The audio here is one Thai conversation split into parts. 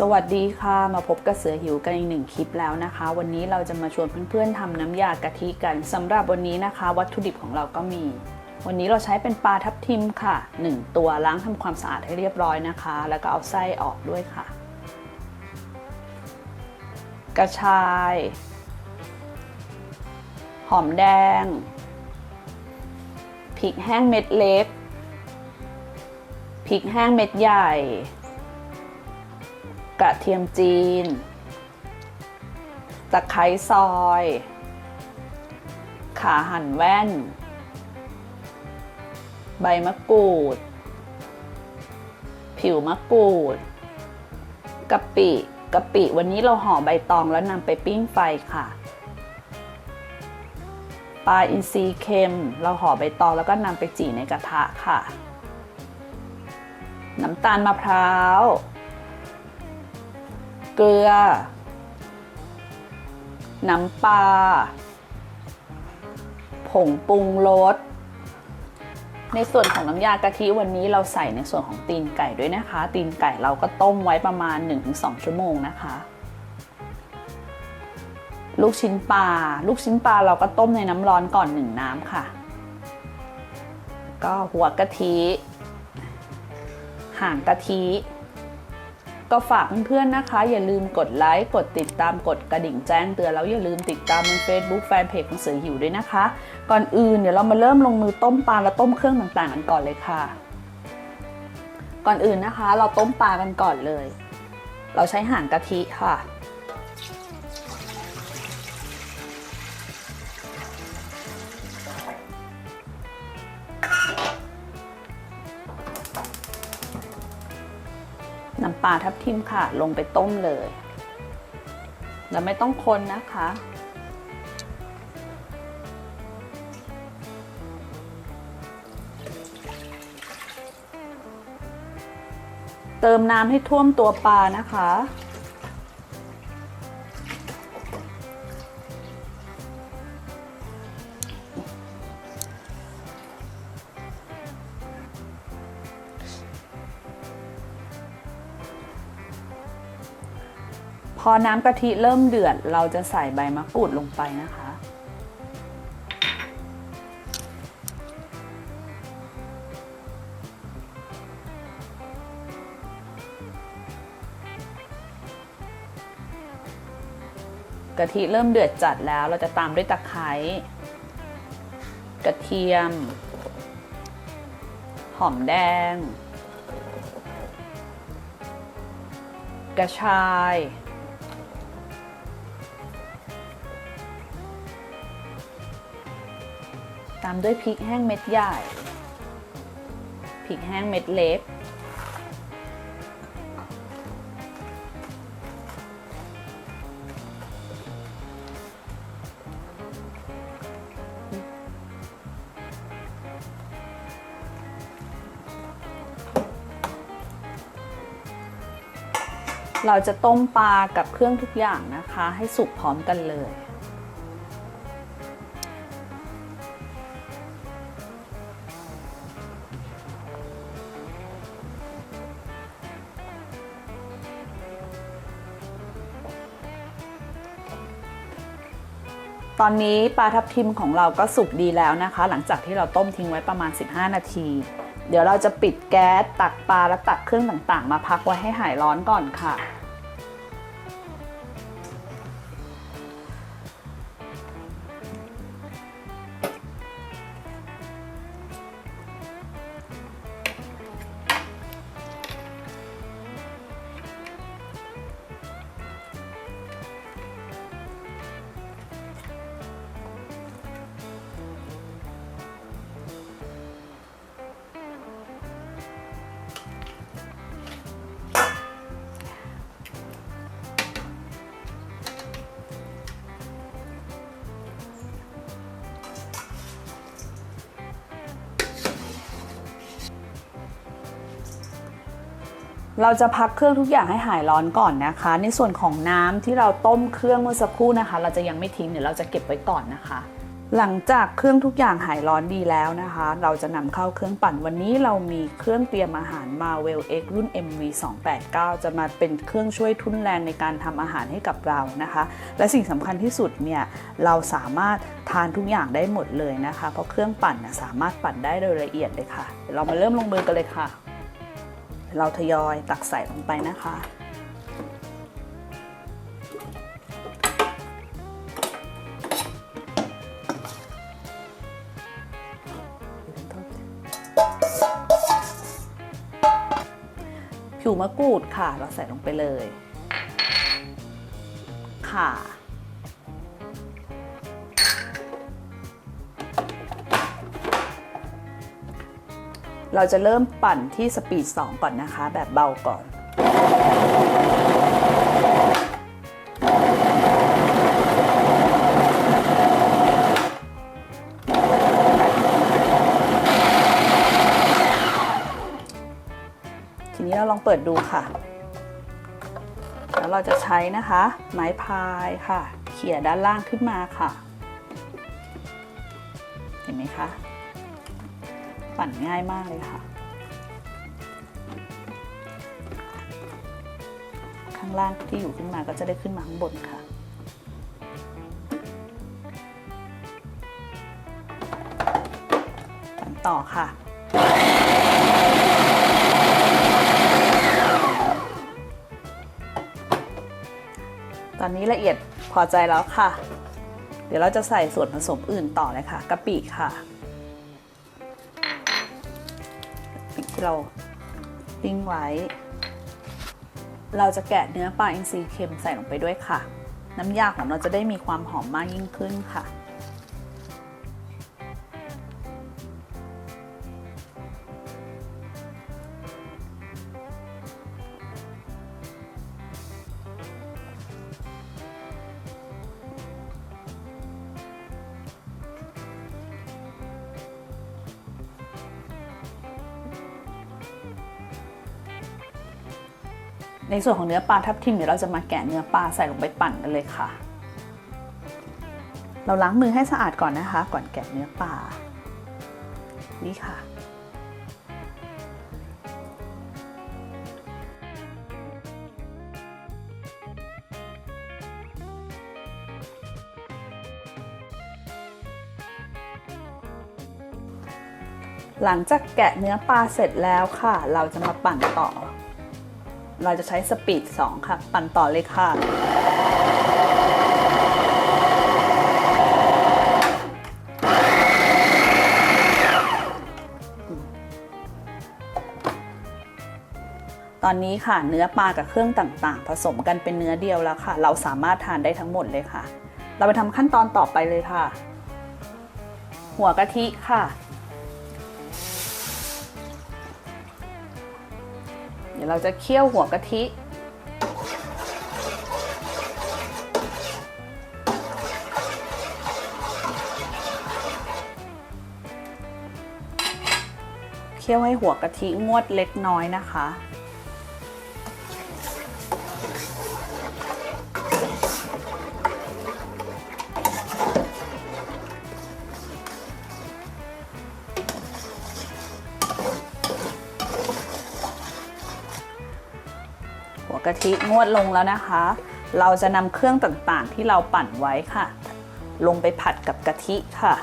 สวัสดีค่ะ มาพบกับเสือหิวกันอีกหนึ่งคลิปแล้วนะคะ วันนี้เราจะมาชวนเพื่อนๆทำน้ำยากะทิกันสำหรับวันนี้นะคะ วัตถุดิบของเราก็มี วันนี้เราใช้เป็นปลาทับทิมค่ะ 1 ตัวล้างทำความสะอาดให้เรียบร้อยนะคะ แล้วก็เอาไส้ออกด้วยค่ะ กระชาย หอมแดงพริกแห้งเม็ดเล็กพริกแห้งเม็ดใหญ่ กระเทียมจีน ตะไคร้ซอย ขาหั่นแว่น ใบมะกรูด ผิวมะกรูดกะปิกะปิวันนี้เราห่อใบตองแล้วนำไปปิ้งไฟค่ะปลาอินทรีเค็ม เราห่อใบตองแล้วก็นำไปจี่ในกระทะค่ะ น้ำตาลมะพร้าว เกลือ น้ำปลา ผงปรุงรส ในส่วนของน้ำยากะทิวันนี้เราใส่ในส่วนของตีนไก่ด้วยนะคะ ตีนไก่เราก็ต้มไว้ประมาณ 1-2 ชั่วโมงนะคะ ลูกชิ้นปลา ลูกชิ้นปลาเราก็ต้มในน้ำร้อนก่อนหนึ่งน้ำค่ะ ก็หัวกะทิ ห่างกะทิ ก็ฝากเพื่อนๆนะคะ อย่าลืมกดไลค์กดติดตามกดกระดิ่งแจ้งเตือนแล้วอย่าลืมติดตามใน Facebook แฟนเพจของเสือหิวด้วยนะคะ ก่อนอื่นเดี๋ยวเรามาเริ่มลงมือต้มปลาและต้มเครื่องต่างๆกันก่อนเลยค่ะ ก่อนอื่นนะคะ เราต้มปลากันก่อนเลย เราใช้หางกะทิค่ะ น้ำปลาทับทิมค่ะ ลงไปต้มเลย แล้วไม่ต้องคนนะคะ เติมน้ำให้ท่วมตัวปลานะคะ อน้ำกะทิเริ่มเดือด เราจะใส่ใบมะกรูดลงไปนะคะ กะทิเริ่มเดือดจัดแล้ว เราจะตามด้วยตะไคร้กระเทียม หอมแดง กระชาย ตามด้วยพริกแห้งเม็ดใหญ่ พริกแห้งเม็ดเล็ก เราจะต้มปลากับเครื่องทุกอย่างนะคะ ให้สุกพร้อมกันเลย ตอนนี้ปลาทับทิมของเราก็สุกดีแล้วนะคะ หลังจากที่เราต้มทิ้งไว้ประมาณ 15 นาที เดี๋ยวเราจะปิดแก๊สตักปลาและตักเครื่องต่างๆ มาพักไว้ให้หายร้อนก่อนค่ะ เราจะพักเครื่องทุกอย่างให้หายร้อนก่อนนะคะ ในส่วนของน้ำที่เราต้มเครื่องเมื่อสักครู่นะคะ เราจะยังไม่ทิ้งเดี๋ยวเราจะเก็บไว้ก่อนนะคะ หลังจากเครื่องทุกอย่างหายร้อนดีแล้วนะคะ เราจะนำเข้าเครื่องปั่นวันนี้เรามีเครื่องเตรียมอาหาร Marvel X รุ่น MV 289 จะมาเป็นเครื่องช่วยทุนแรงในการทำอาหารให้กับเรานะคะ และสิ่งสำคัญที่สุดเนี่ยเราสามารถทานทุกอย่างได้หมดเลยนะคะ เพราะเครื่องปั่นสามารถปั่นได้โดยละเอียดเลยค่ะเดี๋ยวเรามาเริ่มลงมือกันเลยค่ะ เราทยอยตักใส่ลงไปนะคะ ผิวมะกรูดค่ะ เราใส่ลงไปเลย ค่ะ เราจะเริ่มปั่นที่สปีด 2 ก่อนนะคะ แบบเบาก่อน ทีนี้เราลองเปิดดูค่ะ แล้วเราจะใช้นะคะ ไม้พายค่ะ เขี่ยด้านล่างขึ้นมาค่ะ เห็นไหมคะ ปั่นง่ายมากเลยค่ะ ข้างล่างที่อยู่ขึ้นมาก็จะได้ขึ้นมาข้างบนค่ะ ปั่นต่อค่ะตอนนี้ละเอียดพอใจแล้วค่ะ เดี๋ยวเราจะใส่ส่วนผสมอื่นต่อเลยค่ะกะปิค่ะ เราปิ้งไว้ เราจะแกะเนื้อปลาอินทรีเค็มใส่ลงไปด้วยค่ะ น้ำยาของเราจะได้มีความหอมมากยิ่งขึ้นค่ะ ในส่วนของเนื้อปลาทับทิมเดี๋ยวเราจะมาแกะเนื้อปลาใส่ลงไปปั่นกันเลยค่ะ เราล้างมือให้สะอาดก่อนนะคะ ก่อนแกะเนื้อปลานี่ค่ะ หลังจากแกะเนื้อปลาเสร็จแล้วค่ะ เราจะมาปั่นต่อ เราจะใช้สปีด 2 ค่ะ ปั่นต่อเลยค่ะ ตอนนี้ค่ะเนื้อปลากับเครื่องต่างๆ ผสมกันเป็นเนื้อเดียวแล้วค่ะ เราสามารถทานได้ทั้งหมดเลยค่ะ เราไปทำขั้นตอนต่อไปเลยค่ะ หัวกะทิค่ะ เดี๋ยวเราจะเคี่ยวหัวกะทิ เคี่ยวให้หัวกะทิงวดเล็กน้อยนะคะ กะทิงวดลงแล้วนะคะ เราจะนำเครื่องต่างๆที่เราปั่นไว้ค่ะ ลงไปผัดกับกะทิค่ะ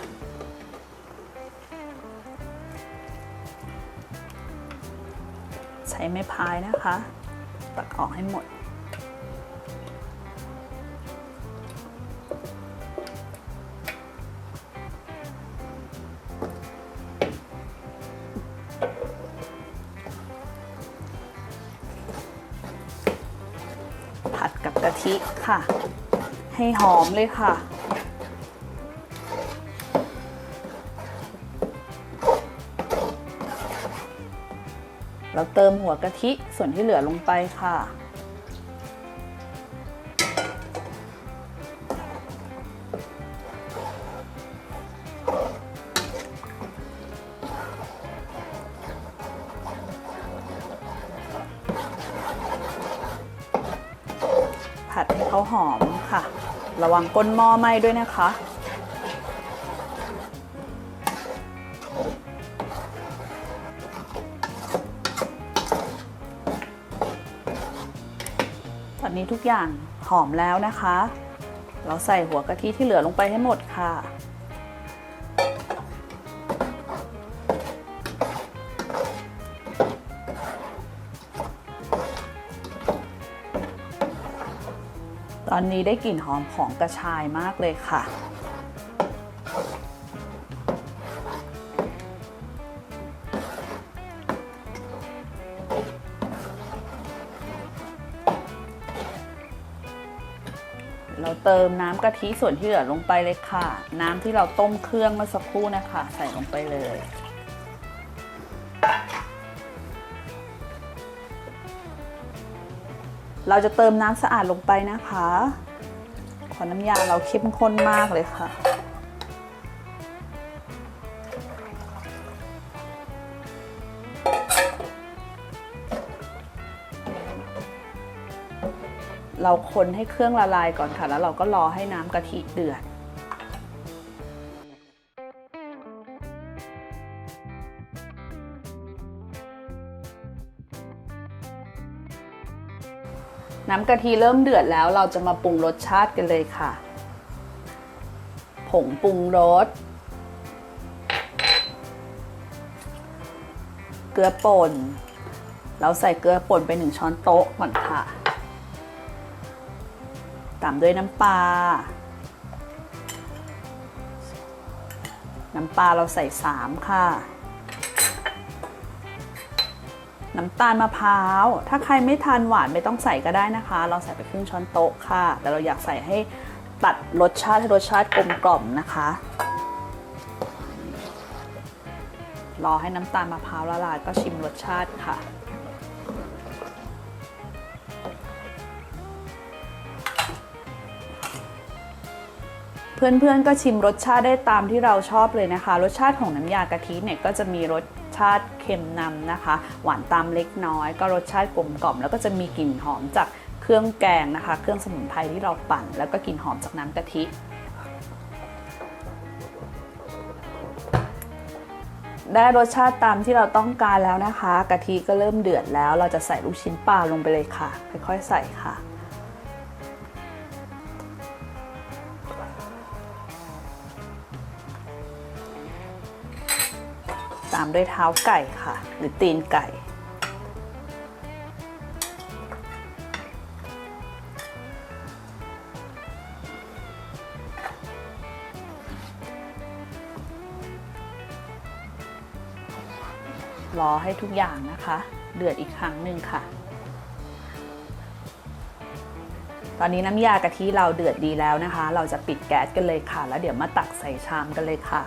ใช้ไม้พายนะคะ ตักออกให้หมด ค่ะ ให้หอมเลยค่ะ เราเติมหัวกะทิส่วนที่เหลือลงไปค่ะ วังก้นหม้อไหม้ด้วยนะคะ ตอนนี้ทุกอย่างหอมแล้วนะคะ เราใส่หัวกะทิที่เหลือลงไปให้หมดค่ะ ตอนนี้ได้กลิ่นหอมของกระชายมากเลยค่ะ เราเติมน้ำกะทิส่วนที่เหลือลงไปเลยค่ะ น้ำที่เราต้มเครื่องเมื่อสักครู่นะคะ ใส่ลงไปเลย เราจะเติมน้ำสะอาดลงไปนะคะ ขอน้ำยาเราเข้มข้นมากเลยค่ะ เราคนให้เครื่องละลายก่อนค่ะ แล้วเราก็รอให้น้ำกะทิเดือด น้ำกะทิเริ่มเดือดแล้วเราจะมาปรุงรสชาติกันเลยค่ะ ผงปรุงรส เกลือป่น เราใส่เกลือป่นไปหนึ่งช้อนโต๊ะก่อนค่ะ ตามด้วยน้ำปลา น้ำปลาเราใส่ 3 ค่ะ น้ำตาลมะพร้าว ถ้าใครไม่ทานหวานไม่ต้องใส่ก็ได้นะคะ เราใส่ไปครึ่งช้อนโต๊ะค่ะ แต่เราอยากใส่ให้ตัดรสชาติให้รสชาติกลมกล่อมนะคะ รอให้น้ำตาลมะพร้าวละลายก็ชิมรสชาติค่ะ เพื่อนๆก็ชิมรสชาติได้ตามที่เราชอบเลยนะคะ รสชาติของน้ำยากะทิเนี่ยก็จะมีรสาติเค็มนำนะคะ หวานตามเล็กน้อย ก็รสชาติกลมกล่อม แล้วก็จะมีกลิ่นหอมจากเครื่องแกงนะคะ เครื่องสมุนไพรที่เราปั่น แล้วก็กลิ่นหอมจากน้ำกะทิได้รสชาติตามที่เราต้องการแล้วนะคะ กะทิก็เริ่มเดือดแล้ว เราจะใส่ลูกชิ้นปลาลงไปเลยค่ะ ค่อยๆใส่ค่ะ ด้วยเท้าไก่ค่ะ หรือตีนไก่ รอให้ทุกอย่างนะคะ เดือดอีกครั้งหนึ่งค่ะ ตอนนี้น้ำยากะทิเราเดือดดีแล้วนะคะ เราจะปิดแก๊สกันเลยค่ะ แล้วเดี๋ยวมาตักใส่ชามกันเลยค่ะ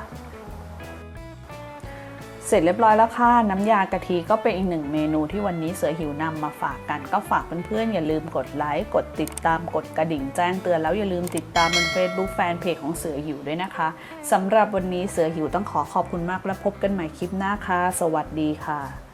เสร็จเรียบร้อยแล้วค่ะ น้ำยากะทิก็เป็นอีกหนึ่งเมนูที่วันนี้เสือหิวนำมาฝากกัน ก็ฝากเพื่อนๆ อย่าลืมกดไลค์ กดติดตามกดกระดิ่งแจ้งเตือนแล้วอย่าลืมติดตามบน Facebook แฟนเพจของเสือหิวด้วยนะคะสำหรับวันนี้เสือหิวต้องขอขอบคุณมากและพบกันใหม่คลิปหน้าค่ะ สวัสดีค่ะ